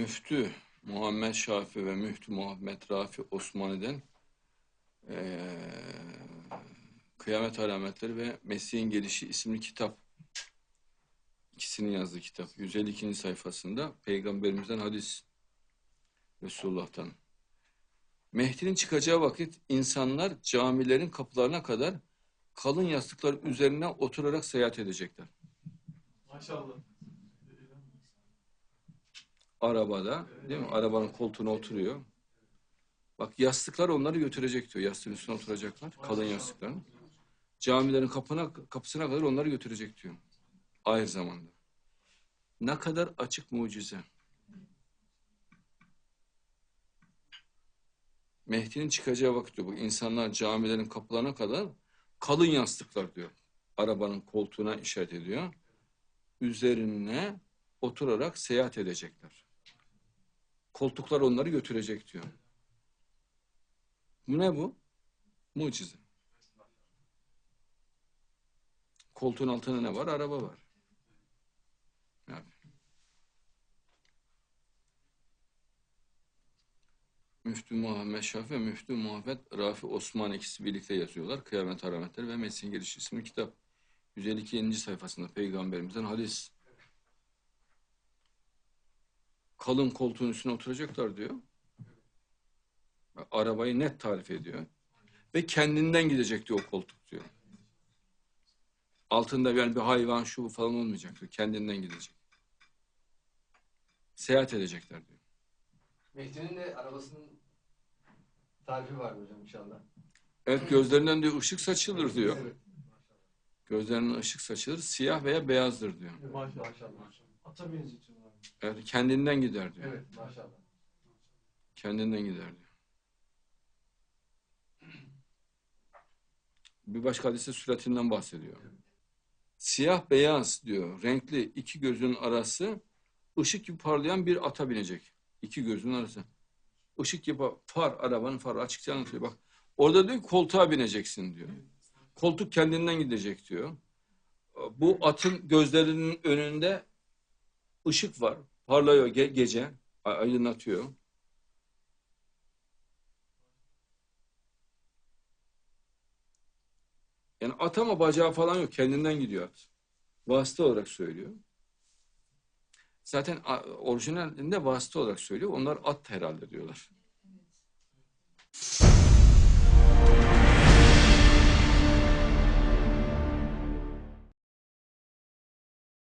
Müftü Muhammed Şafi ve Müftü Muhammed Rafi Osmani'den eee, Kıyamet Alametleri ve Mesih'in Gelişi isimli kitap. İkisini yazdığı kitap. 152. sayfasında Peygamberimizden hadis Resulullah'tan. Mehdi'nin çıkacağı vakit insanlar camilerin kapılarına kadar kalın yastıklar üzerine oturarak seyahat edecekler. Maşallah. Arabada değil mi? Arabanın koltuğuna oturuyor. Bak yastıklar onları götürecek diyor. Yastığın üstüne oturacaklar. Kalın yastıklar. Camilerin kapına, kapısına kadar onları götürecek diyor. Ahir zamanda. Ne kadar açık mucize. Mehdi'nin çıkacağı vakit diyor. Bu insanlar camilerin kapılarına kadar kalın yastıklar diyor. Arabanın koltuğuna işaret ediyor. Üzerine oturarak seyahat edecekler. Koltuklar onları götürecek diyor. Bu ne bu? Mucize. Koltuğun altında ne var? Araba var. Müftü Muhammed Şafi ve Müftü Muhammed Rafi Osman ikisi birlikte yazıyorlar. Kıyamet Alametleri ve Mesih'in Gelişi isimli kitap. 152. sayfasında Peygamberimizden hadis. Kalın koltuğun üstüne oturacaklar diyor. Arabayı net tarif ediyor. Ve kendinden gidecek diyor o koltuk diyor. Altında yani bir hayvan şu falan olmayacak diyor. Kendinden gidecek. Seyahat edecekler diyor. Mehdi'nin de arabasının tarifi var hocam inşallah. Evet gözlerinden diyor ışık saçılır diyor. Gözlerinden ışık saçılır. Siyah veya beyazdır diyor. Maşallah. Maşallah. Ata benzetiyorlar. Evet kendinden gider diyor. Evet maşallah. Kendinden gider diyor. Bir başka hadiste süratinden bahsediyor. Siyah beyaz diyor. Renkli iki gözün arası ışık gibi parlayan bir ata binecek. İki gözün arası. Işık gibi far, arabanın farı açıkça anlatıyor. Bak orada diyor koltuğa bineceksin diyor. Koltuk kendinden gidecek diyor. Bu atın gözlerinin önünde ışık var. Parlıyor ge- gece. ay- Aydınlatıyor. Yani at ama bacağı falan yok. Kendinden gidiyor at. Vasıta olarak söylüyor. Zaten orijinalinde vasıta olarak söylüyor. Onlar at herhalde diyorlar.